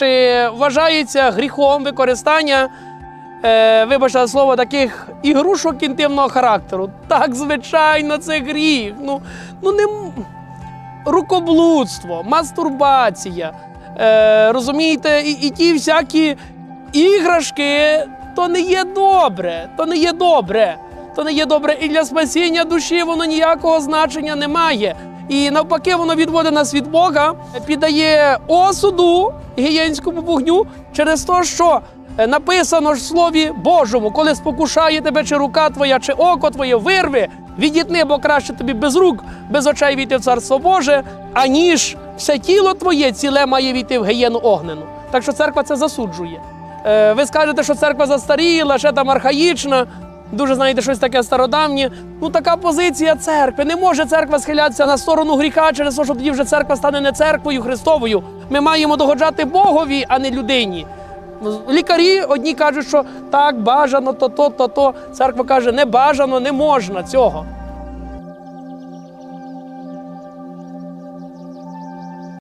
чи вважається гріхом використання, е, вибачте слово, таких ігрушок інтимного характеру? Так, звичайно, це гріх. Ну, ну не рукоблудство, мастурбація. Е, розумієте, і, і ті всякі іграшки, то не є добре, то не є добре. То не є добре і для спасіння душі воно ніякого значення не має. І навпаки, воно відводить нас від Бога, піддає осуду гієнському вогню через те, що е, написано ж в Слові Божому, коли спокушає тебе, чи рука твоя, чи око твоє, вирви, відітни, бо краще тобі без рук, без очей війти в царство Боже, аніж все тіло твоє ціле має війти в гієну огнену. Так що церква це засуджує. Е, ви скажете, що церква застаріла, ще там архаїчна. Дуже знаєте, щось таке стародавнє. Ну така позиція церкви. Не може церква схилятися на сторону гріха через те, що тоді вже церква стане не церквою Христовою. Ми маємо догоджати Богові, а не людині. Лікарі одні кажуть, що так, бажано, то, то, то, то. Церква каже, не бажано, не можна цього.